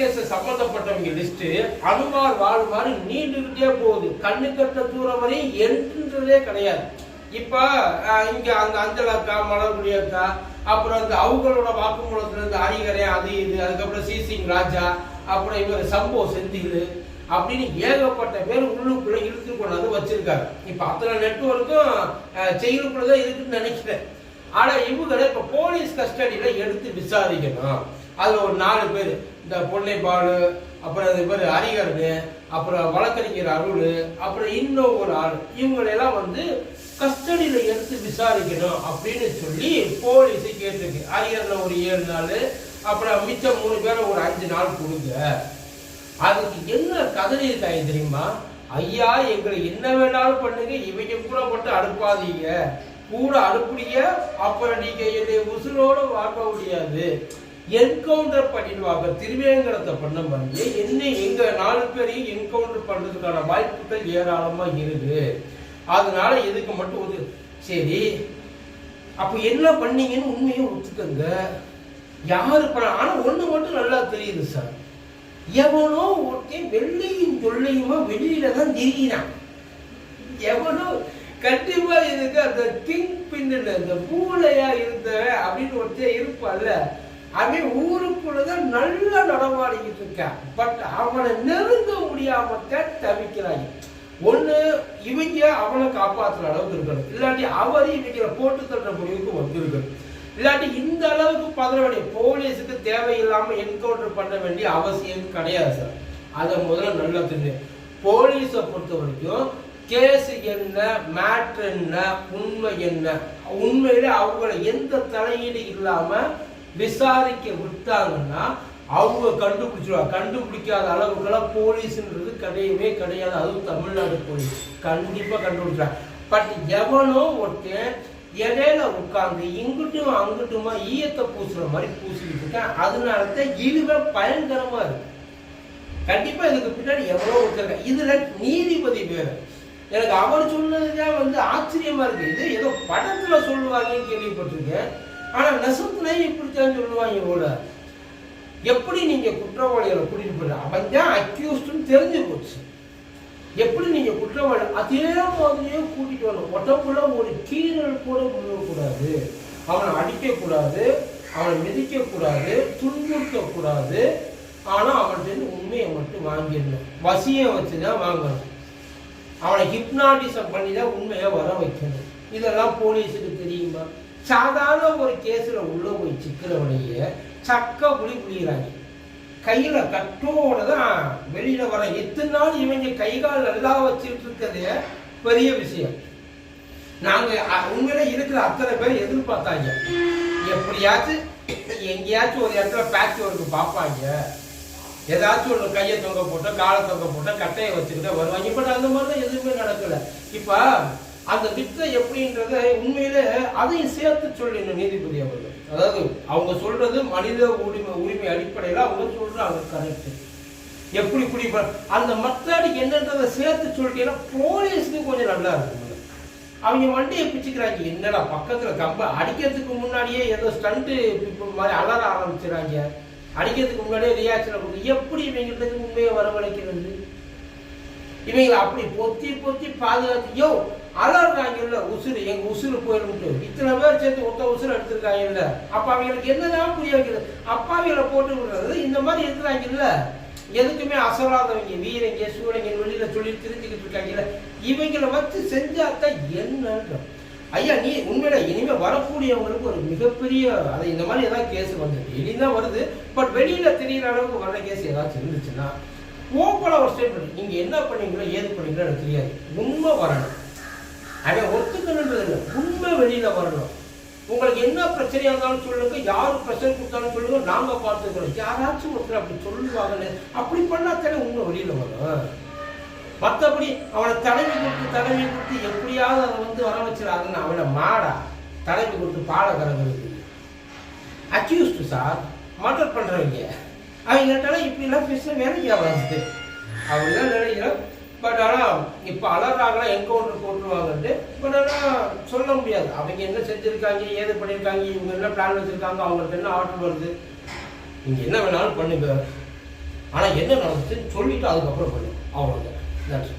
Case சம்பந்தப்பட்டவங்க list Hanuman வாழ்மாறு நீண்டுகிட்டே போகுது. கண்ணு கட்ட தூரம் வரை என்றதே கிடையாது. இப்ப இங்க அந்த அஞ்சல் அக்கா மலர்குடி அக்கா அப்புறம் அந்த அவங்களோட வாக்குமூலத்துல இருந்து ஹரிகரே அது இது அதுக்கப்புறம் சி சிங் ராஜா அப்புறம் இவர் சம்போ செந்தில் அப்படின்னு ஏகப்பட்ட பேர் உள்ளுக்குள்ள இழுத்து கொண்டாந்து வச்சிருக்காரு இப்ப அத்தனை நெட்ஒர்க்கும் செயலுக்குள்ளதான் இருக்குன்னு நினைக்கிறேன். ஆனா இவங்களை இப்ப போலீஸ் கஸ்டடியில எடுத்து விசாரிக்கணும். அதுல ஒரு நாலு பேர். இந்த பொன்னைப்பாடு அப்புறம் அது பேர் ஹரிகரனு அப்புறம் வழக்கறிஞர் அருள் அப்புறம் இன்னும் ஒரு ஆள். இவங்களெல்லாம் வந்து கஸ்டடியில எடுத்து விசாரிக்கணும் அப்படின்னு சொல்லி போலீஸ் கேட்டிருக்கு. ஹரிகரன்ல ஒரு ஏழு நாள் அப்புறம் மிச்சம் மூணு பேரை ஒரு அஞ்சு நாள் கொடுங்க. அதுக்கு என்ன கதறி இருக்காங்க தெரியுமா? ஐயா எங்களை என்ன வேணாலும் பண்ணுங்க இவங்க கூட மட்டும் அனுப்பாதீங்க. கூட அனுப்புறீங்க அப்புறம் நீங்க என்னை உசுரோடு வாங்க முடியாது. என்கவுண்டர் பண்ணிடுவாங்க. திருவேங்கடத்தை பண்ண மாதிரி என்ன எங்க நாலு பேரையும் என்கவுண்டர் பண்றதுக்கான வாய்ப்புகள் ஏராளமா இருக்கு. அதனால இதுக்கு மட்டும் ஒரு சரி அப்ப என்ன பண்ணீங்கன்னு உண்மையை ஒத்துக்கங்க. யாரு பண்ண ஆனா ஒண்ணு மட்டும் நல்லா தெரியுது சார் எவனோ ஒருத்தன் வெள்ளையும் சொல்லையுமா வெளியில தான் திரிகிறான் எவனோ கண்டிப்பா இதுக்கு அந்த திங் பின்னில் இந்த பூலையா இருந்த அப்படின்னு ஒருத்தே இருப்பான்ல அவன் ஊருக்குள்ளதான் நல்லா நடமாடிக்கிட்டு இருக்கான். பட் அவனை நெருங்க முடியாம தவிக்கிறாங்க ஒண்ணு இவங்க அவனை காப்பாத்துற அளவுக்கு இருக்கணும். இல்லாட்டி அவர் இவங்களை போட்டு தள்ளுற முடிவுக்கு வந்திருக்கணும். இல்லாட்டி இந்த அளவுக்கு பதற வேண்டிய போலீஸுக்கு தேவையில்லாம என்கவுண்டர் பண்ண வேண்டிய அவசியம் கிடையாது சார். அதை முதல்ல நல்லா தெரிஞ்சு போலீஸை பொறுத்த வரைக்கும் கேஸ் என்ன மேட்ரு என்ன உண்மை என்ன? உண்மையில அவங்கள எந்த தலையீடு இல்லாம விசாரிக்க விட்டாங்கன்னா அவங்க கண்டுபிடிச்சிருவாங்க கண்டுபிடிக்காத அளவுக்கெல்லாம் போலீஸ்ன்றது கிடையவே கிடையாது. அதுவும் தமிழ்நாடு போலீஸ். கண்டிப்பா கண்டுபிடிச்சாங்க பட் எவனோ ஒருத்தன் இடையில உட்காந்து இங்கிட்டும் அங்கிட்டுமா ஈயத்தை பூசுற மாதிரி பூசிக்கிட்டு இருக்கேன். அதனால தான் இதுவே பயங்கரமா இருக்கு. கண்டிப்பா இதுக்கு பின்னாடி எவ்வளவு ஒருத்தர் இதுல நீதிபதி பேரு எனக்கு அவர் சொன்னதுதான் வந்து ஆச்சரியமா இருக்கு. இது ஏதோ படத்துல சொல்லுவாங்கன்னு கேள்விப்பட்டிருக்கேன். ஆனா நெசத்துல இப்படித்தான் சொல்லுவாங்க போல எப்படி நீங்க குற்றவாளிகளை கூட்டிட்டு போற அவன் தான் அக்யூஸ்ட்னு தெரிஞ்சு போச்சு. எப்படி நீங்க குற்றவாளி? அதே மாதிரியே கூட்டிட்டு வரணும். உடம்புல ஒரு கீரல் கூட விழுவக்கூடாது. அவனை அடிக்கக்கூடாது. அவனை மிதிக்கக்கூடாது. துன்புறுத்தக்கூடாது. ஆனால் அவன் ஆனா அவன்கிட்ட உண்மையை மட்டும் வாங்கிடணும். வசியை வச்சுதான் வாங்கணும். அவனை ஹிப்னாட்டிசம் பண்ணி தான் உண்மையை வர வைக்கணும். இதெல்லாம் போலீஸுக்கு தெரியுமா? சாதாரண ஒரு கேஸில் உள்ள போய் சிக்கிறவனையே சக்க புளி புளிகிறாங்க கையில் கட்டோட தான் வெளியில் வர எத்தனை நாள் இவங்க கை கால் நல்லா வச்சுட்டு இருக்கிறது பெரிய விஷயம். நாங்கள் உண்மையில இருக்கிற அத்தனை பேர் எதிர்பார்த்தாங்க. எப்படியாச்சும் எங்கேயாச்சும் ஒரு இடத்துல பேட்ச் ஒர்க்கு பார்ப்பாங்க. ஏதாச்சும் ஒன்று கையை தொங்க போட்டோ காலை தொங்க போட்டோ கட்டையை வச்சுக்கிட்டே வருவாங்க. பட் அந்த மாதிரிலாம் எதுவுமே நடக்கல. இப்போ அந்த வித்தை எப்படின்றத உண்மையில அதையும் சேர்த்து சொல்லணும் நீதிபதி அவர்கள். அதாவது அவங்க சொல்றது மனித உரிமை உரிமை அடிப்படையில அவங்க சொல்றாங்க கரெக்ட் எப்படி இப்படி அந்த மத்தாடி என்னன்றதை சேர்த்து சொல்லிட்டீங்கன்னா போலீஸுக்கு கொஞ்சம் நல்லா இருக்கும். அவங்க வண்டியை பிச்சுக்கிறாங்க. என்னடா பக்கத்தில் கம்ப அடிக்கிறதுக்கு முன்னாடியே ஏதோ ஸ்டண்ட்டு மாதிரி அலற ஆரம்பிச்சுறாங்க. அடிக்கிறதுக்கு முன்னாடியே ரியாக்ஷன் கொடுக்கும் எப்படி இவங்களுக்கு உண்மையை வரவழைக்கிறது? இவங்களை அப்படி பொத்தி பொத்தி பாதுகாத்து யோ அலறாங்கல்ல உசுறு எங்க உசுறு போயிருந்து இத்தனை பேர் சேர்த்து ஒத்த உசுறு எடுத்திருக்காங்கல்ல. அப்ப அவங்களுக்கு என்னதான் புரிய வைக்கிறது? அப்பாவிகளை போட்டு விடுறது. இந்த மாதிரி இருக்கிறாங்கல்ல. எதுக்குமே அசராதவங்க வீரங்க சூழங்க வெளியில சொல்லி தெரிஞ்சுக்கிட்டு இருக்காங்கல்ல. இவங்களை வச்சு செஞ்சாத்தான் என்னன்ற ஐயா நீ உண்மையில இனிமே வரக்கூடியவங்களுக்கு ஒரு மிகப்பெரிய அது இந்த மாதிரி ஏதாவது கேஸ் வந்திருக்கு இனிதான் வருது. பட் வெளியில தெரியற அளவுக்கு வர்ற கேஸ் ஏதாச்சும் இருந்துச்சுன்னா ஓப்பனா ஒரு ஸ்டேட்மெண்ட் நீங்க என்ன பண்ணீங்களோ ஏது பண்ணீங்களோ எனக்கு தெரியாது. உண்மை வரணும். அதை ஒத்துக்கணுன்றது இல்லை. உண்மை வெளியில வரணும். உங்களுக்கு என்ன பிரச்சனையா இருந்தாலும் சொல்லுங்க யார் பிரச்சனை கொடுத்தாலும் சொல்லுங்க நாங்க பார்த்துக்கிறோம். யாராச்சும் ஒருத்தர் அப்படி சொல்லுவாங்கன்னு அப்படி பண்ணா தானே உண்மை வெளியில வரும். மற்றபடி அவனை தலைமை கொடுத்து தலைமை கொடுத்து எப்படியாவது அதை வந்து வர வச்சிடாதுன்னு அவனை மாடா தலைக்கு கொடுத்து பாலை கறங்குறது அக்யூஸ்டு சார் மர்டர் பண்ணுறவங்க அவங்கள்ட்ட இப்படிலாம் பேசின வேலைக்கு ஆகாது. அவங்க நினைக்கிறோம். பட் ஆனால் இப்போ அலறாங்களா என்கவுண்டர் போட்டுருவாங்கன்ட்டு பட் ஆனால் சொல்ல முடியாது. அவங்க என்ன செஞ்சுருக்காங்க ஏது பண்ணியிருக்காங்க இவங்க என்ன பிளான் வச்சுருக்காங்க அவங்களுக்கு என்ன ஆர்டர் வருது? நீங்கள் என்ன வேணாலும் பண்ணுங்க. ஆனால் என்ன நடந்துச்சுன்னு சொல்லிவிட்டு அதுக்கப்புறம் பண்ணு. அவ்வளோதான் நன்றி